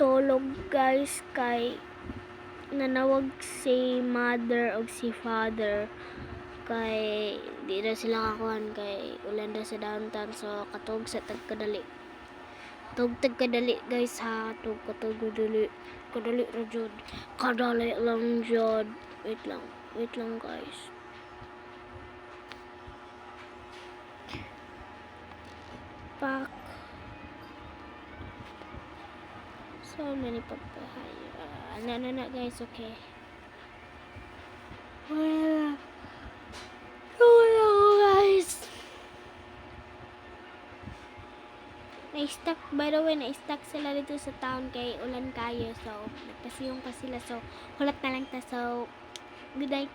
tulog guys kay nanawag si mother o si father. Kay di na sila kakuhan kay ulan na sa downtown so katog sa tagkadali. Tug tagkadali guys ha. Tug katog kadali kadali ra jud. Kadali lang jud. Wait lang wait lang guys. Pak so many papaya uh, ano na na guys okay wala wala ko guys na-stuck, by the way, na-stuck sila dito sa town kay ulan kayo. So, nagpasiyong pa sila. So, hulat na lang ta. So, good night.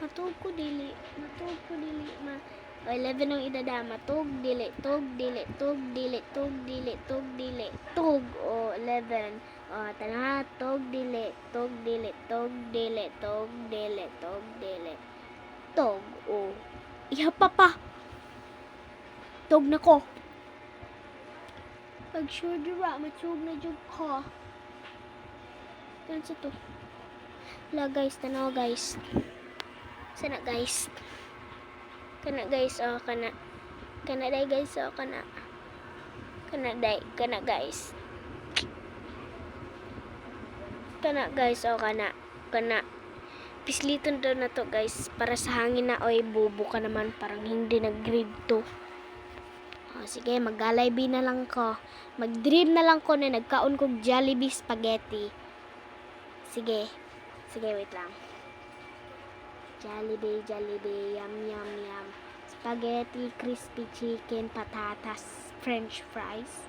Matug ko dili. Matug ko dili. Ma o, 11 ang idada. Matug dili. Tug dili. Tug dili. Tug dili. Tug dili. Tug. O, 11. O, tanaha. Tug dili. Tug dili. Tug dili. Tug dili. Tug dili. Tug. O. Iha pa pa. Tug na ko. Pag sure dira, matsug na jud ko. Yan sa to. La guys, tanaw guys. Sana guys. Kana guys, oh kana. Kana day guys, oh kana. Kana day, kana guys. Kana guys, oh kana. Kana. Pisliton daw na to guys. Para sa hangin na, oy, bubo ka naman. Parang hindi nag-grade to. Oh, sige, maggalay B na lang ko. Mag-dream na lang ko na nagkaon kog Jollibee spaghetti. Sige. Sige, wait lang. Jollibee, Jollibee, yum, yum, yum. Spaghetti, crispy chicken, patatas, french fries.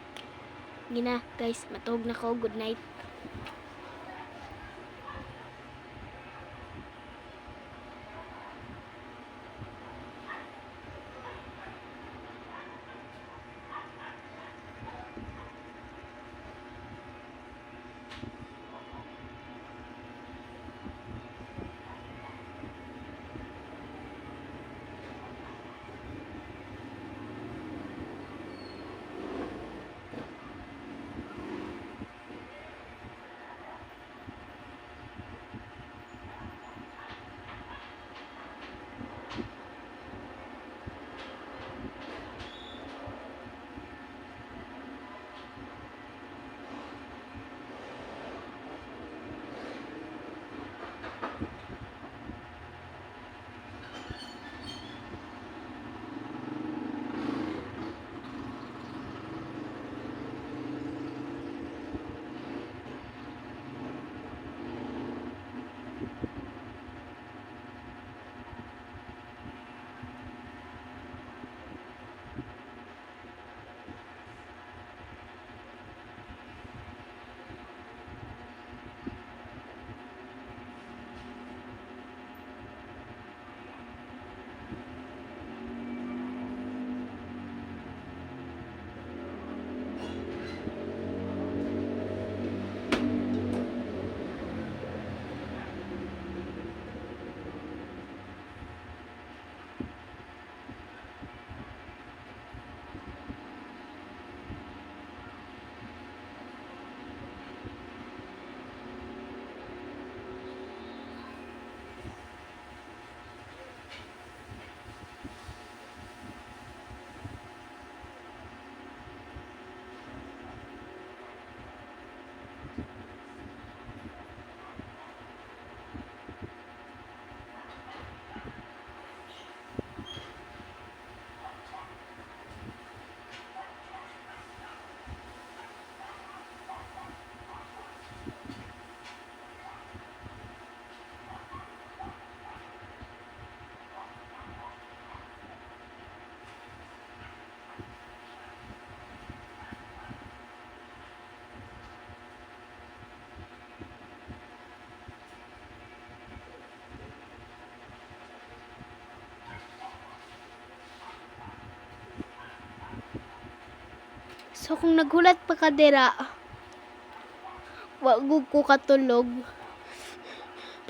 Gina, guys, matog na ko. Good night. So kung naghulat pa ka dira, wag ko katulog.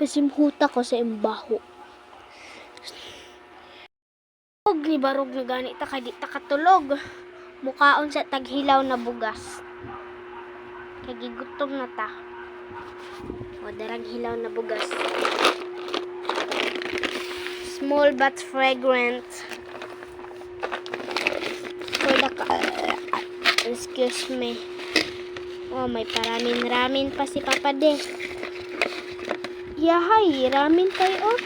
Pasimhuta ko sa imbaho. Og ni barog nga gani ta kay di ta katulog. mukaon sa taghilaw na bugas. Kay gigutom na ta. O darang hilaw na bugas. Small but fragrant. For the excuse me. Oh, may paramin-ramin pa si Papa De. Yahay, ramin tayo oh.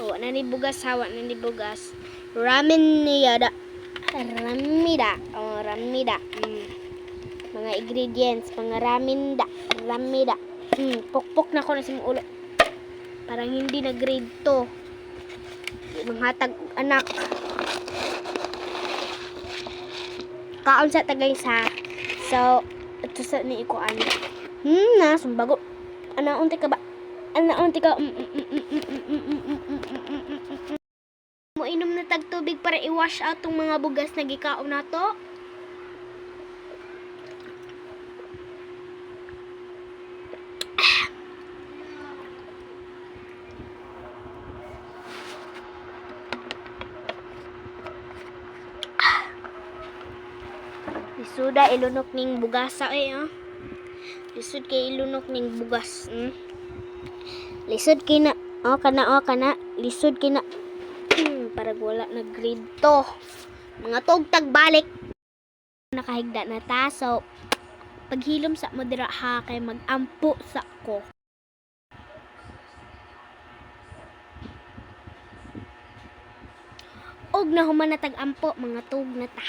Oh, na ni bugas, hawa na ni bugas. Ramen niyada. Ramida. Oh, ramida. Mm. Mga ingredients, mga ramen da. Ramida. Mm, pokpok na ko na sa ulo. Parang hindi na grade to. Manghatag anak. kaon sa tagay sa so ito sa ni ikuan hmm na sumbago ana unti ka ba ana unti ka mo inom na tagtubig para i-wash out tong mga bugas na gikaon nato Isuda ilunok ning bugasa eh ah. Lisod kay ilunok ning bugas. Mm. Lisod kay na oh kana oh kana lisod kay na Hmm, para wala na grade to. Mga tog tagbalik. Nakahigda na ta so paghilom sa modera ha kay magampo sa ko. Og na human tag-ampo mga tog na ta.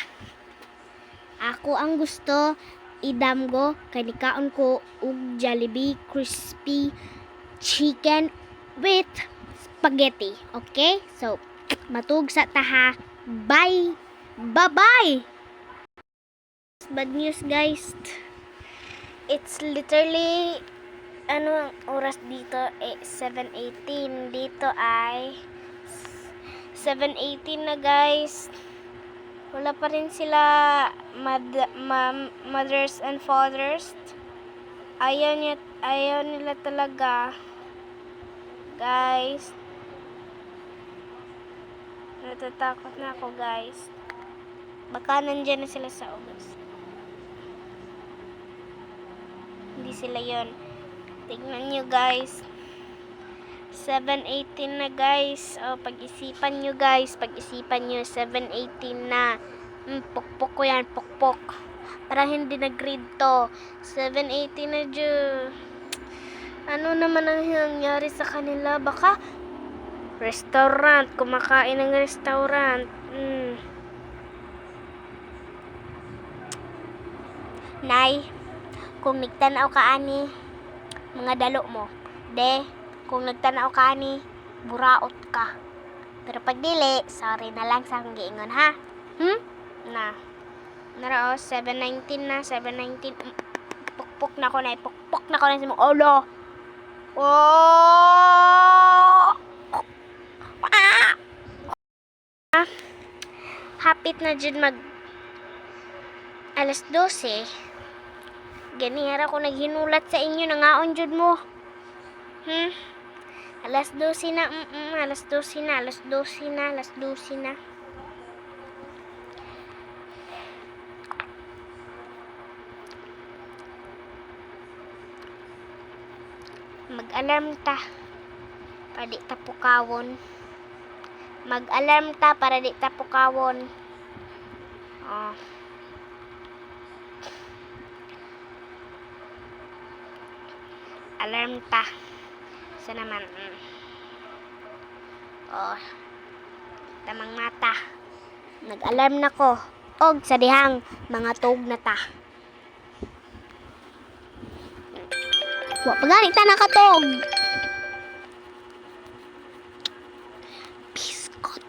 Ako ang gusto idamgo kay nikaon ko og Jollibee crispy chicken with spaghetti. Okay? So, matug sa taha. Bye! Bye-bye! Bad news, guys. It's literally ano ang oras dito? Eh, 7.18. Dito ay 7.18 na, guys. Wala pa rin sila mad- ma- mothers and fathers. Ayaw, niya, ayaw nila talaga. Guys. Natatakot na ako, guys. Baka nandyan na sila sa August. Hindi sila yon. Tignan nyo, guys. 7.18 na, guys. O, pag-isipan nyo, guys. Pag-isipan nyo, 7.18 na. Hmm, pukpok ko yan, pukpok. Para hindi na-grade to. 7.18 na, Diyo. Ano naman ang nangyari sa kanila? Baka restaurant, kumakain ng restaurant. Mm. Nay, kung nagtanaw ka ani, mga dalo mo. De, kung nagtanaw ka ani, buraot ka. Pero pag dili, sorry na lang sa akong giingon ha. Hmm? Na. Nara oh, 719 na, 719. Mm, Pukpok na ko na, pukpok na ko na sa mga ulo. Oh! Ah! Hapit na dyan mag alas 12. Ganihara ko naghinulat sa inyo nangaon jud mo. Hmm? Alas 12 na, mm, alas 12 na, alas 12 na, alas 12 na. Mag-alarm ta. Para di ta. Mag-alarm ta para di ta pukawon. Oh. Alarm ta. Sa naman. Mm. Oh. Tamang mata. Nag-alarm na ko. Og sa dihang mga tug na ta. Wa pagani ta nakatog. Biskot.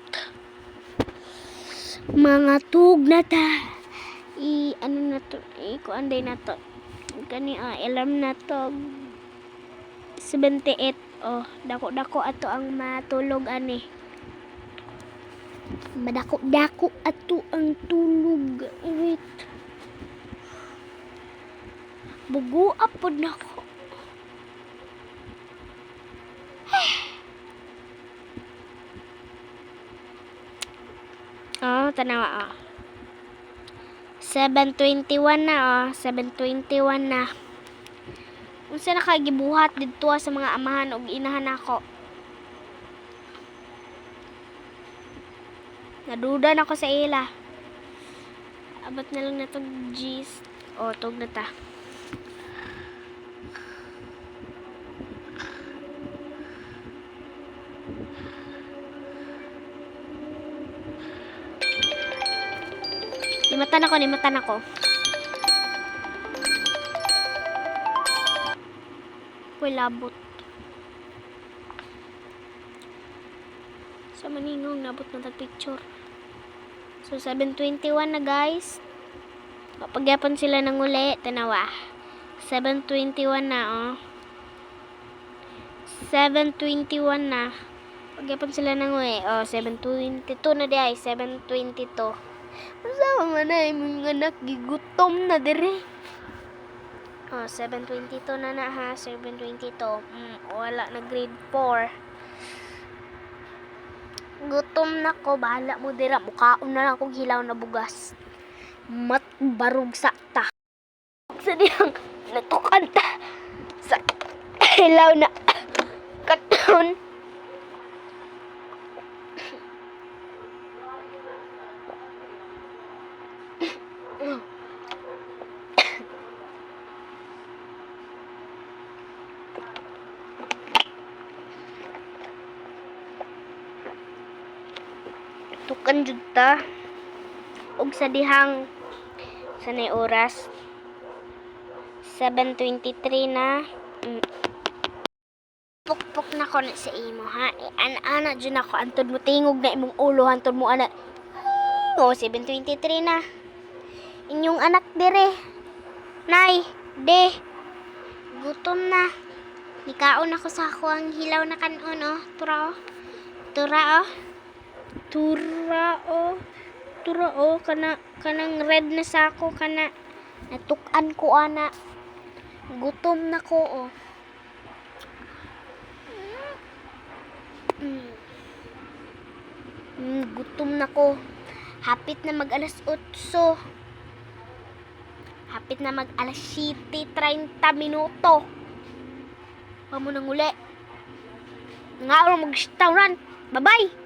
Mga tug na ta. I ano na to? I kuanday na to. Kani ah, alarm na to. 78. Oh, dako-dako ato ang matulog ani. Madako-dako ato ang tulog. Wait. Bugu apod na ko. Oh, tanawa oh. 721 na oh, 721 na. Unsa na kay gibuhat didto sa mga amahan ug inahan nako. Naduda na ako sa ila. Abot na lang na tong G's. O, tog na ta. Nimatan ako, nimatan ako. Uy, labot. Sa maningong, nabot na picture. So, 721 na guys. Papagyapon sila ng uli. Tanawa. 721 na, oh. 721 na. Pagyapon sila ng uli. Oh, 722 na di ay. 722. Masama man na yung mga anak. Gigutom na dire. Oh, 722 na na ha. 722. Mm, wala na grade 4. Gutom na ko, bahala mo dira. Mukhaon na lang akong hilaw na bugas. Mat barug sa ta. Sa diyang natukan ta. Sa hilaw na katon. Tukan jud ta. Og sa dihang sa nay oras 7.23 na. Mm. pukpuk na ko na sa imo ha? E, ana-ana dyan ako antod mo tingog na imong ulo antod mo ana o 7.23 na. Inyong anak dire. Nay de. Gutom na. Nikaon ako sa ako ang hilaw na kanon oh. Tura oh. Tura oh tura oh tura oh kana kanang red na sako kana. Natukan ko ana. Gutom na ko oh Mm. Mm, gutom na ko. Hapit na mag alas 8 hapit na mag alas 7.30 minuto. Pamo nang uli. Nga mag restaurant bye bye